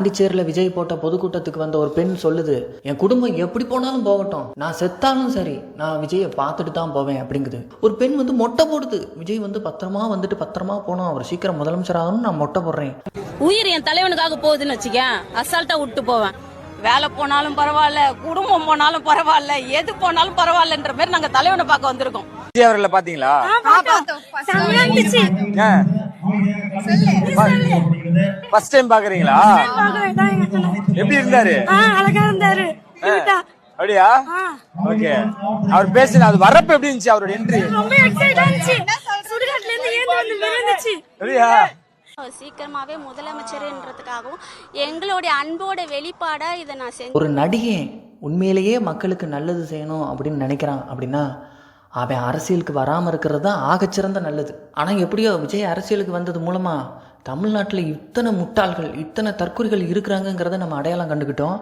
பாண்டிச்சேரியில் விஜய் போட்ட பொதுக்கூட்டத்துக்கு வந்த ஒரு பெண் சொல்லுது என் குடும்பம் எப்படி போனாலும் போகட்டும். நான் செத்தாலும் சரி. நான் விஜயை பார்த்துட்டு தான் போவேன் அப்படிங்குது. ஒரு பெண் வந்து மொட்டை போடுது. விஜய் வந்து பத்திரமா வந்துட்டு பத்திரமா போனோம் அவர் சீக்கிரம் முதலமைச்சர் ஆகணும் நான் மொட்டை போடுறேன். உயிர் என் தலைவனுக்காக போகுதுன்னு வச்சுக்க அசால்ட்டா விட்டு போவேன். வேலை போனாலும் பரவாயில்ல குடும்பம் போனாலும் பரவாயில்ல எது போனாலும் பரவாயில்லன்ற மாதிரி நாங்க தலைவனை பார்க்க வந்திருக்கோம். விஜய் அவர்களை பாத்தீங்களா ஃபர்ஸ்ட் டைம் பாக்குறீங்களா எப்படி இருந்தாரு? அழகா இருந்தாரு. அப்படியா? ஓகே. அவர் பேசுன அது வரப்ப எப்படி இருந்துச்சு அவரோட என்ட்ரி ரொம்ப எக்ஸைட்டா இருந்துச்சு. சுடுகாட்டுல இருந்து ஏந்து வந்து விழுந்துச்சு அப்படியா? அவர் சீக்கிரமாவே முதலமைச்சர்ன்றதுக்காகவும் எங்களுடைய அன்போட வெளிப்பாடா இதை நான் செஞ்சு ஒரு நடிகை உண்மையிலேயே மக்களுக்கு நல்லது செய்யணும் அப்படின்னு நினைக்கிறான் அப்படின்னா அவன் அரசியலுக்கு வராமல் இருக்கிறது தான் ஆகச்சிறந்த நல்லது. ஆனால் எப்படியோ விஜய் அரசியலுக்கு வந்தது மூலமாக தமிழ்நாட்டில் இத்தனை முட்டாள்கள் இத்தனை தற்கொலைகள் இருக்கிறாங்கங்கிறத நம்ம அடையாளம் கண்டுக்கிட்டோம்